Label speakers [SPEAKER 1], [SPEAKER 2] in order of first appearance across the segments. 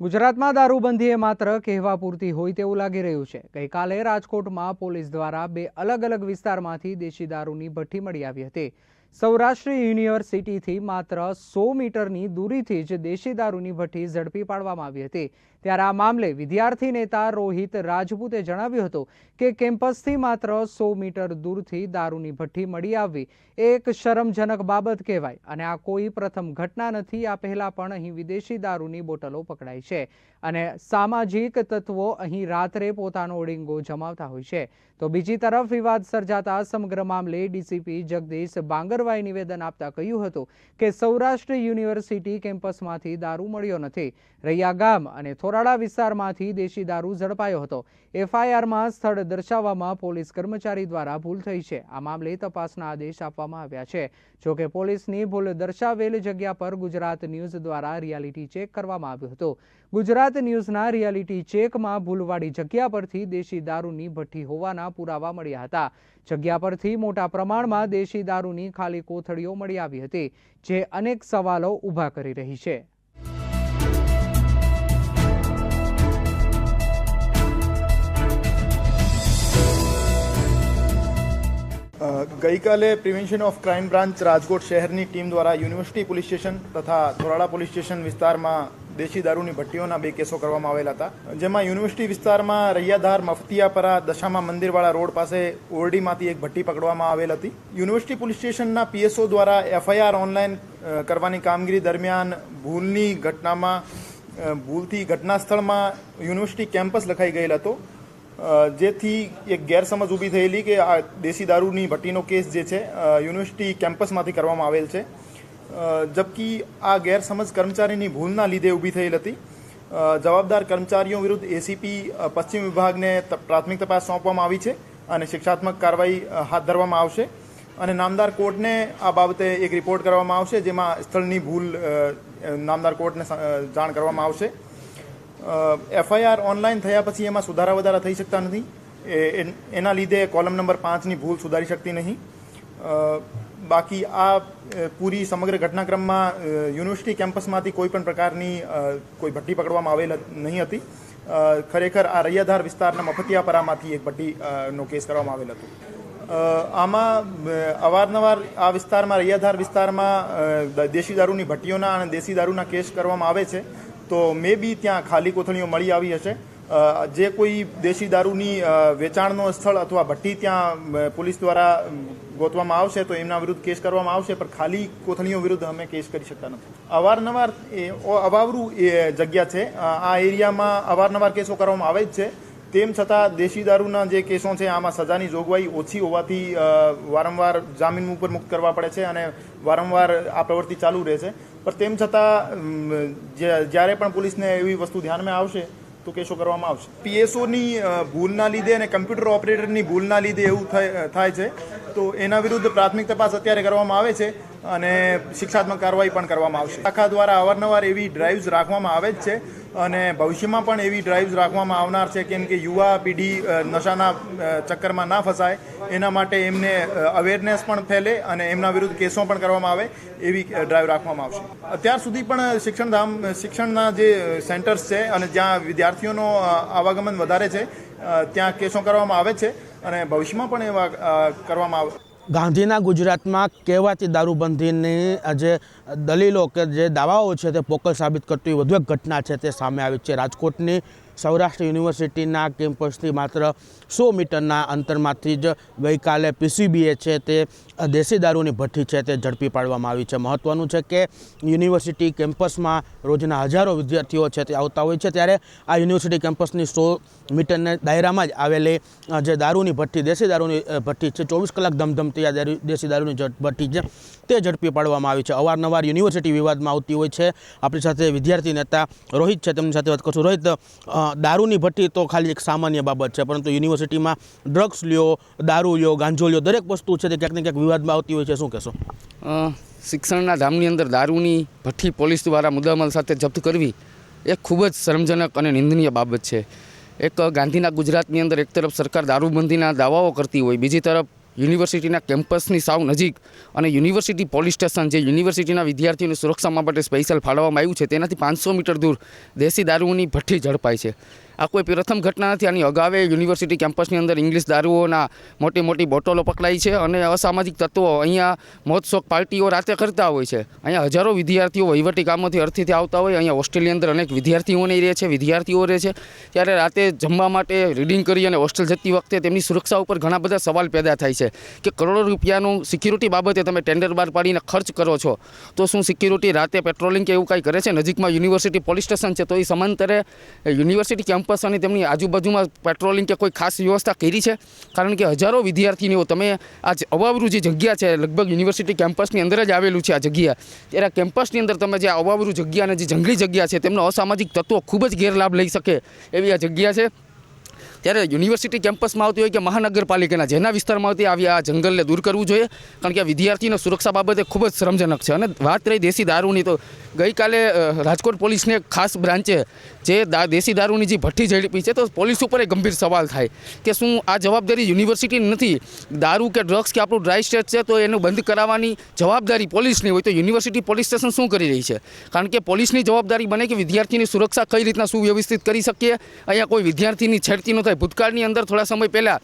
[SPEAKER 1] ગુજરાતમાં દારૂબંધી એ માત્ર કહેવા પૂરતી હોય તેવું લાગી રહ્યું છે. ગઈકાલે રાજકોટમાં પોલીસ દ્વારા બે અલગ અલગ વિસ્તારમાંથી દેશી દારૂની ભઠ્ઠી મળી આવી હતી. સૌરાષ્ટ્ર યુનિવર્સિટીથી માત્ર સો મીટરની દૂરીથી જ દેશી દારૂની ભઠ્ઠી ઝડપી પાડવામાં આવી હતી. ત્યારે આ મામલે વિદ્યાર્થી નેતા રોહિત રાજપૂતે જણાવ્યું હતું કે કેમ્પસથી માત્ર સો મીટર દૂરથી દારૂની ભઠ્ઠી મળી આવવી એક શરમજનક બાબત કહેવાય અને આ કોઈ પ્રથમ ઘટના નથી, આ પહેલાં પણ અહીં વિદેશી દારૂની બોટલો પકડાઈ છે અને સામાજિક તત્વો અહીં રાત્રે પોતાનો ઓડિંગો જમાવતા હોય છે. તો બીજી તરફ વિવાદ સર્જાતા સમગ્ર મામલે ડીસીપી જગદીશ બાંગરવાએ નિવેદન આપતા કહ્યું હતું કે સૌરાષ્ટ્ર યુનિવર્સિટી કેમ્પસમાંથી દારૂ મળ્યો નથી. રૈયા ગામ અને થોરાળા વિસ્તારમાંથી દેશી દારૂ ઝડપાયો હતો. એફઆઈઆરમાં સ્થળ દર્શાવવામાં પોલીસ કર્મચારી દ્વારા ભૂલ થઈ છે. આ મામલે તપાસના આદેશ આપવામાં આવ્યા છે. જોકે પોલીસની ભૂલ દર્શાવેલ જગ્યા પર ગુજરાત ન્યૂઝ દ્વારા રિયાલિટી ચેક કરવામાં આવ્યું હતું. ગુજરાત ન્યૂઝના રિયાલિટી ચેકમાં ભૂલવાળી જગ્યા પરથી દેશી દારૂની ભઠ્ઠી હોવાના પુરાવા મળ્યા હતા. જગ્યા પરથી મોટા પ્રમાણમાં દેશી દારૂની ખાલી કોથળીઓ મળી આવી હતી, જે અનેક સવાલો ઊભા કરી રહી છે.
[SPEAKER 2] ગઈકાલે prevention of crime branch Rajkot શહેરની ટીમ દ્વારા યુનિવર્સિટી પોલીસ સ્ટેશન તથા ધોરાડા પોલીસ સ્ટેશન વિસ્તારમાં દેશી દારૂની ભટ્ટીઓના બે કેસો કરવામાં આવેલા હતા. જેમાં યુનિવર્સિટી વિસ્તારમાં રૈયાધાર મફતિયાપરા દશામા મંદિરવાળા રોડ પાસે ઓરડીમાંથી એક ભટ્ટી પકડવામાં આવેલ હતી. યુનિવર્સિટી પોલીસ સ્ટેશનના પીએસઓ દ્વારા એફઆઈઆર ઓનલાઈન કરવાની કામગીરી દરમિયાન ભૂલની ઘટનામાં ભૂલથી ઘટના સ્થળમાં યુનિવર્સિટી કેમ્પસ લખાઈ ગયેલ હતો. જેથી એક ગેરસમજ ઊભી થયેલી કે આ દેશી દારૂની ભટ્ટીનો કેસ જે છે યુનિવર્સિટી કેમ્પસમાંથી કરવામાં આવેલ છે. જબકી આ ગેરસમજ કર્મચારીની ભૂલના લીધે ઊભી થયેલ હતી. જવાબદાર કર્મચારીઓ વિરુદ્ધ એસીપી પશ્ચિમ વિભાગને પ્રાથમિક તપાસ સોંપવામાં આવી છે અને શિક્ષાત્મક કાર્યવાહી હાથ ધરવામાં આવશે. અને નામદાર કોર્ટને આ બાબતે એક રિપોર્ટ કરવામાં આવશે, જેમાં સ્થળની ભૂલ નામદાર કોર્ટને જાણ કરવામાં આવશે. એફઆઈઆર ઓનલાઈન થયા પછી એમાં સુધારા વધારા થઈ શકતા નથી. એના લીધે કોલમ નંબર પાંચની ભૂલ સુધારી શકતી નહીં. બાકી આ પૂરી સમગ્ર ઘટનાક્રમમાં યુનિવર્સિટી કેમ્પસમાંથી કોઈ પણ પ્રકારની કોઈ ભઠ્ઠી પકડવામાં આવેલ નહીં હતી. ખરેખર આ રૈયાધાર વિસ્તારના મફતિયાપરામાંથી એક નો કેસ કરવામાં આવેલ હતો. આમાં અવારનવાર આ વિસ્તારમાં, રૈયાધાર વિસ્તારમાં દેશી દારૂની ભટ્ટીઓના અને દેશી દારૂના કેસ કરવામાં આવે છે. તો મે બી ત્યાં ખાલી કોથળીઓ મળી આવી હશે. જે કોઈ દેશી દારૂની વેચાણનો સ્થળ અથવા ભઠ્ઠી ત્યાં પોલીસ દ્વારા ગોતવામાં આવશે તો એમના વિરુદ્ધ કેસ કરવામાં આવશે, પણ ખાલી કોથળીઓ વિરુદ્ધ અમે કેસ કરી શકતા નથી. અવારનવાર અવાવરું એ જગ્યા છે. આ એરિયામાં અવારનવાર કેસો કરવામાં આવે જ છે. તેમ છતાં દેશી દારૂના જે કેસો છે, આમાં સજાની જોગવાઈ ઓછી હોવાથી વારંવાર જામીન ઉપર મુક્ત કરવા પડે છે અને વારંવાર આ પ્રવૃત્તિ ચાલુ રહે છે. પણ તેમ છતાં જ્યારે પણ પોલીસને એવી વસ્તુ ધ્યાનમાં આવશે, તો કેસો કરવામાં આવશે. પીએસઓની ભૂલના લીધે અને કમ્પ્યુટર ઓપરેટરની ભૂલના લીધે એવું થાય છે. તો એના વિરુદ્ધ પ્રાથમિક તપાસ અત્યારે કરવામાં આવે છે. અને શિક્ષાત્મક કાર્યવાહી પણ કરવામાં આવશે. શાખા દ્વારા અવારનવાર એવી ડ્રાઇવ્સ રાખવામાં આવે જ છે અને ભવિષ્યમાં પણ એવી ડ્રાઇવ્સ રાખવામાં આવનાર છે કેમ કે યુવા પેઢી નશાના ચક્કરમાં ના ફસાય. એના માટે એમને અવેરનેસ પણ ફેલે અને એમના વિરુદ્ધ કેસો પણ કરવામાં આવે એવી ડ્રાઈવ રાખવામાં આવશે. અત્યાર સુધી પણ શિક્ષણધામ શિક્ષણના જે સેન્ટર્સ છે અને જ્યાં વિદ્યાર્થીઓનો આવાગમન વધારે છે ત્યાં કેસો કરવામાં આવે છે અને ભવિષ્યમાં પણ એવા કરવામાં આવે
[SPEAKER 3] ગાંધીના ગુજરાતમાં કહેવાતી દારૂબંધીની જે દલીલો કે જે દાવાઓ છે તે પોકળ સાબિત કરતી વધુ એક ઘટના છે તે સામે આવી છે. રાજકોટની સૌરાષ્ટ્ર યુનિવર્સિટીના કેમ્પસથી માત્ર સો મીટરના અંતરમાંથી જ ગઈકાલે પીસીબીએ છે તે દેશી દારૂની ભઠ્ઠી છે તે ઝડપી પાડવામાં આવી છે. મહત્ત્વનું છે કે યુનિવર્સિટી કેમ્પસમાં રોજના હજારો વિદ્યાર્થીઓ છે તે આવતા હોય છે. ત્યારે આ યુનિવર્સિટી કેમ્પસની સો મીટરના દાયરામાં જ આવેલી જે દારૂની ભઠ્ઠી, દેશી દારૂની ભઠ્ઠી છે, ચોવીસ કલાક ધમધમતી આ દેશી દારૂની ભઠ્ઠી છે તે ઝડપી પાડવામાં આવી છે. અવારનવાર યુનિવર્સિટી વિવાદમાં આવતી હોય છે. આપણી સાથે વિદ્યાર્થી નેતા રોહિત છે. તેમની સાથે વાત કરશું. રોહિત દારૂની ભઠ્ઠી તો ખાલી એક સામાન્ય બાબત છે, પરંતુ યુનિવર્સિટીમાં ડ્રગ્સ લ્યો, દારૂ લ્યો, ગાંજો લ્યો, દરેક વસ્તુ છે તે ક્યાંક ને ક્યાંક વિવાદમાં આવતી હોય છે. શું કહેશો?
[SPEAKER 4] શિક્ષણના ધામની અંદર દારૂની ભઠ્ઠી પોલીસ દ્વારા મુદ્દામાલ સાથે જપ્ત કરવી એ ખૂબ જ શરમજનક અને નિંદનીય બાબત છે. એક ગાંધીના ગુજરાતની અંદર એક તરફ સરકાર દારૂબંધીના દાવાઓ કરતી હોય, બીજી તરફ યુનિવર્સિટીના કેમ્પસની સાવ નજીક અને યુનિવર્સિટી પોલીસ સ્ટેશન જે યુનિવર્સિટીના વિદ્યાર્થીઓની સુરક્ષા માટે સ્પેશિયલ ફાળવવામાં આવ્યું છે, તેનાથી પાંચસો મીટર દૂર દેશી દારૂની ભઠ્ઠી ઝડપાઈ છે. આ કોઈ પ્રથમ ઘટના નથી, આની અગાવે યુનિવર્સિટી કેમ્પસની અંદર ઇંગ્લિશ દારૂઓના મોટી મોટી બોટલો પકડાઈ છે અને અસામાજિક તત્વો અહીંયા મોતશોક પાર્ટીઓ રાતે કરતા હોય છે. અહીંયા હજારો વિદ્યાર્થીઓ વહીવટી કામોથી અર્થીથી આવતા હોય, અહીંયા હોસ્ટેલની અંદર અનેક વિદ્યાર્થીઓને રહે છે, વિદ્યાર્થીઓ રહે છે. ત્યારે રાતે જમવા માટે રીડિંગ કરી અને હોસ્ટેલ જતી વખતે તેમની સુરક્ષા ઉપર ઘણા બધા સવાલ પેદા થાય છે. કે કરોડો રૂપિયાનું સિક્યુરિટી બાબતે તમે ટેન્ડર બહાર પાડીને ખર્ચ કરો છો, તો શું સિક્યુરિટી રાતે પેટ્રોલિંગ કે એવું કાંઈ કરે છે? નજીકમાં યુનિવર્સિટી પોલીસ સ્ટેશન છે, તો એ સમાંતરે યુનિવર્સિટી કેમ્પસ અને તેમની આજુબાજુમાં પેટ્રોલિંગ કે કોઈ ખાસ વ્યવસ્થા કરી છે? કારણ કે હજારો વિદ્યાર્થીનીઓ, તમે આ અવાવરું જે જગ્યા છે, લગભગ યુનિવર્સિટી કેમ્પસની અંદર જ આવેલું છે આ જગ્યા. ત્યારે કેમ્પસની અંદર તમે જે અવાવરું જગ્યા અને જે જંગલી જગ્યા છે, તેમનો અસામાજિક તત્વો ખૂબ જ ગેરલાભ લઈ શકે એવી આ જગ્યા છે. ત્યારે યુનિવર્સિટી કેમ્પસમાં આવતી હોય કે મહાનગરપાલિકાના જેના વિસ્તારમાં આવતી આવી આ જંગલને દૂર કરવું જોઈએ. કારણ કે વિદ્યાર્થીઓને સુરક્ષા બાબતે ખૂબ જ શ્રમજનક છે. અને વાત રહી દેશી દારૂની, તો ગઈકાલે રાજકોટ પોલીસને ખાસ બ્રાન્ચે જે દેશી દારૂની જે ભઠ્ઠી ઝડપી છે, તો પોલીસ ઉપર એક ગંભીર સવાલ થાય કે શું આ જવાબદારી યુનિવર્સિટીની નથી? દારૂ કે ડ્રગ્સ કે આપણું ડ્રાય સ્ટેટ છે, તો એનું બંધ કરાવવાની જવાબદારી પોલીસની હોય તો યુનિવર્સિટી પોલીસ સ્ટેશન શું કરી રહી છે? કારણ કે પોલીસની જવાબદારી બને કે વિદ્યાર્થીની સુરક્ષા કઈ રીતના સુવ્યવસ્થિત કરી શકીએ? અહીંયા કોઈ વિદ્યાર્થીની છેડતી ન થાય. ભૂતકાળની અંદર થોડા સમય પહેલાં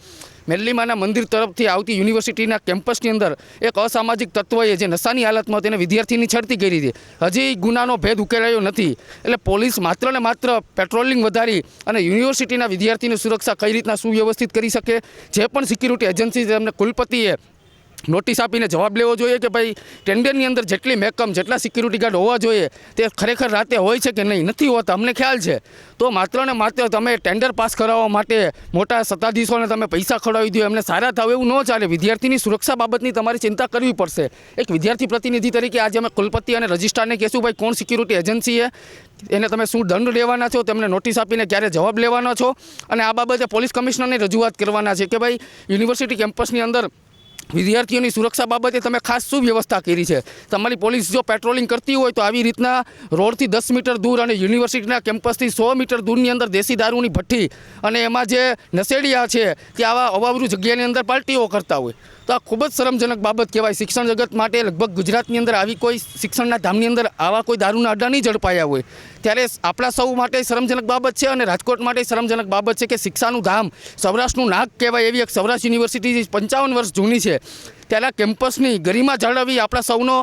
[SPEAKER 4] મેલ્લીમાના મંદિર તરફથી આવતી યુનિવર્સિટીના કેમ્પસની અંદર એક અસામાજિક તત્વએ જે નશાની હાલતમાં તેને વિદ્યાર્થીની છડતી કરી હતી. હજી ગુનાનો ભેદ ઉકેલાયો નથી. એટલે પોલીસ માત્ર ને માત્ર પેટ્રોલિંગ વધારી અને યુનિવર્સિટીના વિદ્યાર્થીની સુરક્ષા કઈ રીતના સુવ્યવસ્થિત કરી શકે, જે પણ સિક્યુરિટી એજન્સી છે એમને કુલપતિએ નોટિસ આપીને જવાબ લેવો જોઈએ કે ભાઈ ટેન્ડરની અંદર જેટલી મેકમ જેટલા સિક્યુરિટી ગાર્ડ હોવા જોઈએ, તે ખરેખર રાતે હોય છે કે નહીં? નથી હોતા, અમને ખ્યાલ છે. તો માત્ર ને માત્ર તમે ટેન્ડર પાસ કરાવવા માટે મોટા સત્તાધીશોને તમે પૈસા ખવડાવી દો, એમને સારા થાવ એવું ન ચાલે. વિદ્યાર્થીની સુરક્ષા બાબતની તમારે ચિંતા કરવી પડશે. એક વિદ્યાર્થી પ્રતિનિધિ તરીકે આજે અમે કુલપતિ અને રજિસ્ટ્રારને કહેશું, ભાઈ, કોણ સિક્યુરિટી એજન્સી છે એને તમે શું દંડ લેવાના છો? તેમને નોટિસ આપીને ક્યારે જવાબ લેવાના છો? અને આ બાબતે પોલીસ કમિશનરને રજૂઆત કરવાના છે કે ભાઈ, યુનિવર્સિટી કેમ્પસની અંદર વિદ્યાર્થીઓની સુરક્ષા બાબતે તમે ખાસ શું વ્યવસ્થા કરી છે? તમારી પોલીસ જો પેટ્રોલિંગ કરતી હોય તો આવી રીતના રોડથી દસ મીટર દૂર અને યુનિવર્સિટીના કેમ્પસથી સો મીટર દૂરની અંદર દેશી દારૂની ભઠ્ઠી અને એમાં જે નશેડિયા છે તે આવા અવાવરૂ જગ્યાની અંદર પાર્ટીઓ કરતા હોય. તો આ ખૂબ જ શરમજનક બાબત કહેવાય. શિક્ષણ જગત માટે લગભગ ગુજરાતની અંદર આવી કોઈ શિક્ષણના ધામની અંદર આવા કોઈ દારૂના અડ્ડા નહીં ઝડપાયા હોય. ત્યારે આપણા સૌ માટે શરમજનક બાબત છે અને રાજકોટ માટે શરમજનક બાબત છે કે શિક્ષાનું ધામ સૌરાષ્ટ્રનું નાક કહેવાય એવી એક સૌરાષ્ટ્ર યુનિવર્સિટી પંચાવન વર્ષ જૂની છે. ત્યારે કેમ્પસની ગરિમા જાળવવી આપણા સૌનો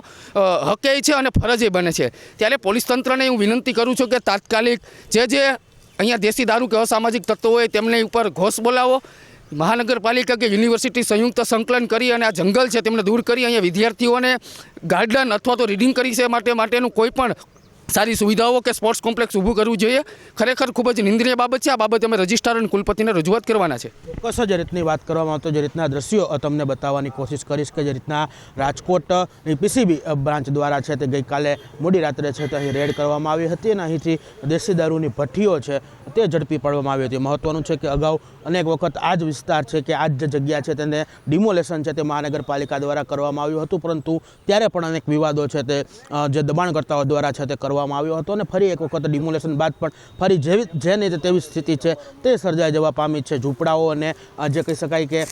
[SPEAKER 4] હકે છે અને ફરજે બને છે. ત્યારે પોલીસ તંત્રને હું વિનંતી કરું છું કે તાત્કાલિક જે જે અહીંયા દેશી દારૂ કે અસામાજિક તત્વો હોય તેમની ઉપર ઘોષ બોલાવો. મહાનગરપાલિકા કે યુનિવર્સિટી સંયુક્ત સંકલન કરી અને આ જંગલ છે તેમને દૂર કરી. અહીંયા વિદ્યાર્થીઓને ગાર્ડન અથવા તો રીડિંગ કરી છે માટે માટેનું કોઈ પણ સારી સુવિધાઓ કે સ્પોર્ટ્સ કોમ્પ્લેક્સ ઊભું કરવું જોઈએ. ખરેખર ખૂબ જ નિંદનીય બાબત છે. આ બાબતે અમે રજિસ્ટ્રાર અને કુલપતિને રજૂઆત કરવાના છે.
[SPEAKER 3] ચોક્કસ જ રીતની વાત કરવામાં આવતો જે રીતના દ્રશ્યો તમને બતાવવાની કોશિશ કરીશ કે જે રીતના રાજકોટ પીસીબી બ્રાન્ચ દ્વારા છે તે ગઈકાલે મોડી રાત્રે છે તે અહીં રેડ કરવામાં આવી હતી અને અહીંથી દેશી દારૂની ભઠ્ઠીઓ છે તે ઝડપી પાડવામાં આવી હતી. મહત્વનું છે કે અગાઉ અનેક વખત આ જ વિસ્તાર છે કે આ જ જગ્યા છે તેને ડિમોલેશન છે તે મહાનગરપાલિકા દ્વારા કરવામાં આવ્યું હતું. પરંતુ ત્યારે પણ અનેક વિવાદો છે તે જે દબાણકર્તાઓ દ્વારા છે તે કરવામાં આવ્યો હતો અને ફરી એક વખત ડિમોલેશન બાદ પણ ફરી જેવી જેની તેવી સ્થિતિ છે તે સર્જાઈ જવા પામી છે. ઝૂંપડાઓ અને જે કહી શકાય કે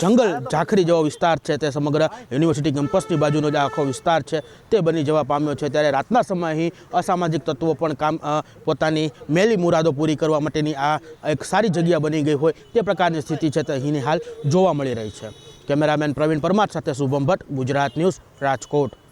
[SPEAKER 3] જંગલ ઝાખરી જેવો વિસ્તાર છે તે સમગ્ર યુનિવર્સિટી કેમ્પસની બાજુનો જે આખો વિસ્તાર છે તે બની જવા પામ્યો છે. ત્યારે રાતના સમયે અહીં અસામાજિક તત્વો પણ કામ પોતાની મેલી મુરાદો પૂરી કરવા માટેની આ એક સારી જગ્યા બની ગઈ હોય તે પ્રકારની સ્થિતિ છે તે અહીંની હાલ જોવા મળી રહી છે. કેમેરામેન પ્રવીણ પરમાર સાથે શુભમ ભટ્ટ, ગુજરાત ન્યૂઝ રાજકોટ.